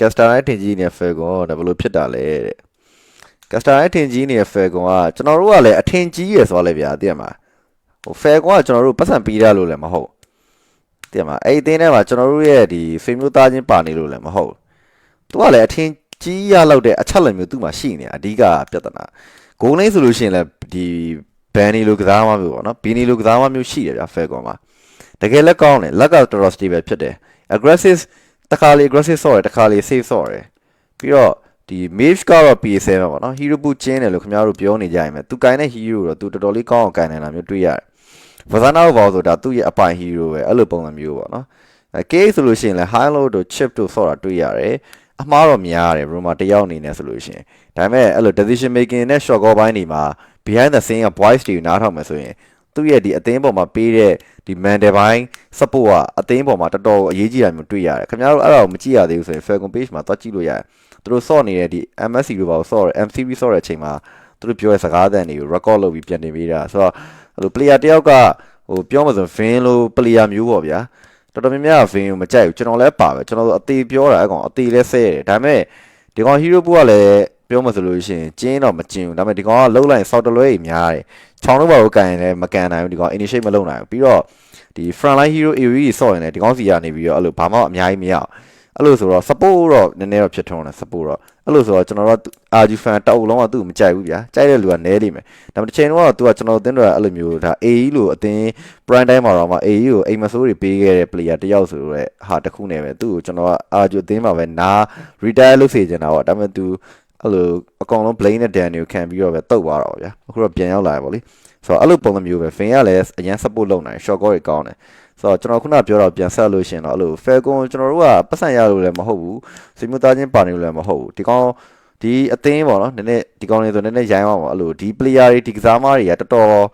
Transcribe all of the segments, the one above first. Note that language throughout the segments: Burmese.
ကက်စတာနဲ့ထင်ကြီးနေတဲ့ဖယ်ကွန်ဒါဘယ်လိုဖြစ်တာလဲတဲ့ကက်စတာနဲ့ထင်ကြီးနေတဲ့ဖယ်ကွန်ကကျွန်တော်တို့ကလည်းအထင်ကြီးရယ်ဆိုတော့လေဗျာသိရမှာဟိုဖယ်ကွန်ကကျွန်တော်တို့ပတ်စံပေးရလို့လည်းမဟုတ်သိရမှာအဲ့ဒီအသင်းထဲမှာကျွန်တော်တို့ရဲ့ဒီဖေမျိုးသားချင်းပါနေလို့လည်းမဟုတ်သူကလည်းအထင်ကြီးရလောက်တဲ့အချက်လက်မျိုးသူ့မှာရှိနေတာအဓိကပြဿနာဂိုးလိမ့်ဆိုလို့ရှိရင်လည်းဒီဘန်နီလိုကစားမမျိုးပေါ့နော်ဘီနီလိုကစားမမျိုးရှိတယ်ဗျာဖယ်ကွန်မှာတကယ်လက်ကောင်းတယ်လက်ကတော်တော် stable ဖြစ်တယ် aggressive တခါလေ aggressive ဆော့တယ်တခါလေ safe ဆော့တယ်ပြီးတော့ဒီ mage ကတော့ PS7 ပေါ့နော် hero boot ကျင်းတယ်လို့ခင်ဗျားတို့ပြောနေကြရင်ပဲသူကင်တဲ့ hero တော့သူတော်တော်လေးကောင်းအောင်ကင်နိုင်တာမျိုးတွေ့ရတယ်ဗဇာနာဘောဆိုတာသူ့ရဲ့အပိုင် hero ပဲအဲ့လိုပုံစံမျိုးပေါ့နော်အဲ case ဆိုလို့ရှိရင်လည်း high low တို့ chip တို့ဆော့တာတွေ့ရတယ်အမှားတော့များတယ် rumor တယောက်အနေနဲ့ဆိုလို့ရှိရင်ဒါပေမဲ့အဲ့လို decision making နဲ့ short goal ဘိုင်းတွေမှာ behind the scene က voice တွေကိုနားထောင်မယ်ဆိုရင် သူ့ရဲ့ဒီအသင်းပေါ်မှာပေးတဲ့ဒီ mental ဘိုင်း support ကအသင်းပေါ်မှာတော်တော်အရေးကြီးတာမျိုးတွေ့ရတယ်ခင်ဗျားတို့အဲ့ဒါကိုမကြည့်ရသေးဘူးဆိုရင် Falcon page မှာသွားကြည့်လို့ရတယ်သူတို့ဆော့နေတဲ့ဒီ MSC တို့ပါဆော့တယ် MCB ဆော့တဲ့အချိန်မှာသူတို့ပြောတဲ့စကားသံတွေကို record လုပ်ပြီးပြန်တင်ပေးတာဆိုတော့အဲ့လို player တယောက်ကဟိုပြောမှဆို Vin လို့ player မျိုးပေါ့ဗျာတော်တော်များများ Vin ကိုမကြိုက်ဘူးကျွန်တော်လည်းပါပဲကျွန်တော်တို့အသေးပြောတာအဲ့ကောင်အသေးလဲဆဲတယ်ဒါပေမဲ့ဒီကောင် hero ဘုကလည်း ပြောမှဆိုလို့ရှိရင်ကျင်းတော့မကျင်းဘူးဒါပေမဲ့ဒီကောင်ကလှုပ်လိုက်ရင် soft တလွဲကြီးများတယ်ချောင်းတော့ဘာကိုကန်ရင်လည်းမကန်နိုင်ဘူးဒီကောင် initiate မလုပ်နိုင်ဘူးပြီးတော့ဒီ front line hero AoE ကြီးဆော့ရင်လည်းဒီကောင်စီကနေပြီးတော့အဲ့လိုဘာမှအများကြီးမရအောင်အဲ့လိုဆိုတော့ support တော့နည်းနည်းတော့ဖြစ်ထွန်းတယ် support တော့အဲ့လိုဆိုတော့ကျွန်တော်တို့ RG fan တောက်လုံးကသူ့ကိုမကြိုက်ဘူးဗျာကြိုက်တဲ့လူကနဲလိမ့်မယ်ဒါပေမဲ့တစ်ချိန်တော့သူကကျွန်တော်တို့အသင်းတော်အဲ့လိုမျိုးဒါ AE လို့အသင်း prime time မှာတော့မှ AE ကိုအိမ်မဆိုးတွေပေးခဲ့တဲ့ player တယောက်ဆိုတော့ဟာတစ်ခုနဲ့ပဲသူ့ကိုကျွန်တော်က RG အသင်းမှာပဲနာ retire လုပ်စေချင်တာပေါ့ဒါပေမဲ့ तू အဲ့လိုအကောင်လုံး blame နဲ့ Dan ကိုခံပြီးတော့ပဲတုတ်သွားတော့ဗျာအခုတော့ပြန်ရောက်လာတယ်ဗောလေဆိုတော့အဲ့လိုပုံစံမျိုးပဲ Fin ကလည်းအရင် support လုပ်နိုင် short goal တွေကောင်းတယ်ဆိုတော့ကျွန်တော်ခုနပြောတော့ပြန်ဆက်လို့ရှင်တော့အဲ့လို Falcon ကျွန်တော်တို့ကပတ်စံရလို့လည်းမဟုတ်ဘူးစီမူသားချင်းပါနေလို့လည်းမဟုတ်ဘူးဒီကောင်ဒီအသင်းပေါ့နော်နည်းနည်းဒီကောင်လေးဆိုနည်းနည်းရိုင်းအောင်ပေါ့အဲ့လိုဒီ player တွေဒီကစားသမားတွေကတော်တော်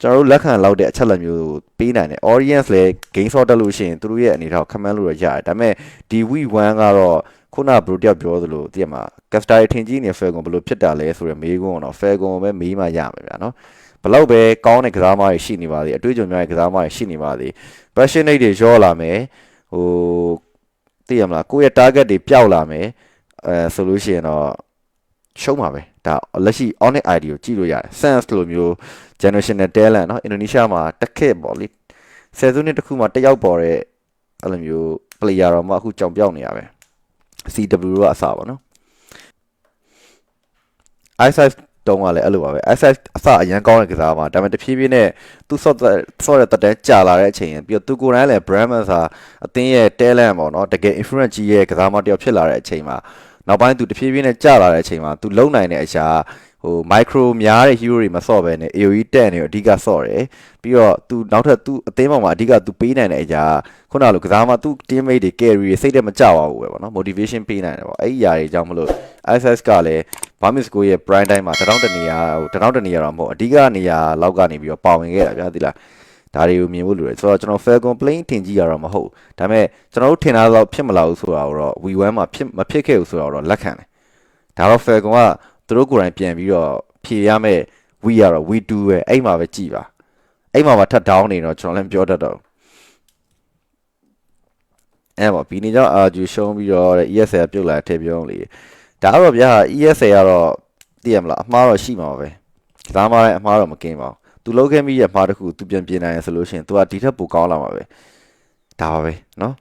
ကျွန်တော်တို့လက်ခံလောက်တဲ့အချက်လက်မျိုးပေးနိုင်တယ် audience လည်း game sort တက်လို့ရှိရင်သူတို့ရဲ့အနေထားကို comment လို့ရရတယ်ဒါပေမဲ့ဒီ week 1ကတော့ ခုနဘရိုတယောက်ပြောသလိုတည်ရမှာ caster ထင်ကြီးနေ Falcon ဘယ်လိုဖြစ်တာလဲဆိုရယ်မေးခွန်းတော့ Falcon ကိုပဲမေးမှရမယ်ဗျာနော်ဘလောက်ပဲကောင်းတဲ့ကစားသမားတွေရှိနေပါသေးအတွေ့အကြုံများတဲ့ကစားသမားတွေရှိနေပါသေး passionate တွေရောလာမယ်ဟိုသိရမလားကိုယ့်ရဲ့ target တွေပျောက်လာမယ်အဲဆိုလို့ရှိရင်တော့ရှုံးပါပဲဒါလက်ရှိ onic id ကိုကြည့်လို့ရတယ် sense လိုမျိုး generational talent เนาะအင်ဒိုနီးရှားမှာတစ်ခက်ပေါ့လေဆယ်စုနှစ်တစ်ခုမှာတက်ရောက်ပေါ်တဲ့အဲ့လိုမျိုး player တော့မှအခုကြောင်ပြောက်နေရပဲ CW ကအစပါနော် i-size တုံးကလည်းအဲ့လိုပါပဲ i-size အစအရန်ကောင်းတဲ့ကစားပါဒါပေမဲ့တဖြည်းဖြည်းနဲ့သူ short short တဲ့တက်တန်းကြာလာတဲ့အချိန်ပြီးတော့သူကိုယ်တိုင်လည်း Brahman စာအသင်းရဲ့ talent ပေါ့နော်တကယ် influence ကြီးရဲ့ကစားမတယောက်ဖြစ်လာတဲ့အချိန်မှာနောက်ပိုင်းသူတဖြည်းဖြည်းနဲ့ကြာလာတဲ့အချိန်မှာသူလုံနိုင်တဲ့အရာ ဟို micro များတဲ့ hero တွေမဆော့ပဲနဲ့ AoE တက်နေတော့အဓိကဆော့တယ်ပြီးတော့သူနောက်ထပ်သူအသင်းပေါ်မှာအဓိကသူပေးနိုင်တဲ့အရာခုနလိုကစားမသူ teammate တွေ carry တွေစိတ်ထဲမကြပါဘူးပဲပေါ့နော် motivation ပေးနိုင်တယ်ပေါ့အဲ့ဒီအရာတွေကြောင့်မလို့ ISS ကလည်း Bamis ကိုရဲ့ prime time မှာတထောင်တနေရာဟိုတထောင်တနေရာတော့မဟုတ်အဓိကနေရာလောက်ကနေပြီးတော့ပါဝင်ခဲ့တာဗျာဒီလားဒါတွေကိုမြင်ဖို့လိုတယ်ဆိုတော့ကျွန်တော် Falcon plane ထင်ကြည့်ရတော့မဟုတ်ဒါပေမဲ့ကျွန်တော်တို့ထင်တာတော့ဖြစ်မလာဘူးဆိုတာတော့ V1 မှာဖြစ်မဖြစ်ခဲ့ဘူးဆိုတာတော့လက်ခံတယ်ဒါတော့ Falcon က သူတို့ကိုယ်တိုင်ပြန်ပြီးတော့ဖြေရမယ့် V ရတော့ V2 ပဲအဲ့မှာပဲကြည်ပါအဲ့မှာမှထပ် down နေတော့ကျွန်တော်လည်းမပြောတတ်တော့အဲ့ပါဘီနေကြောင့်အာဂျူရှုံးပြီးတော့ ESL ပြုတ်လာထည့်ပြောလေဒါတော့ဗျာ ESL ကတော့သိရမလားအမှားတော့ရှိမှာပဲကစားမတဲ့အမှားတော့မကင်းပါဘူးသူလောက်ခဲ့မိရဲ့အမှားတစ်ခုသူပြန်ပြင်နိုင်ရဆိုလို့ရှိရင်သူကဒီထက်ပိုကောင်းလာမှာပဲဒါပါပဲเนาะ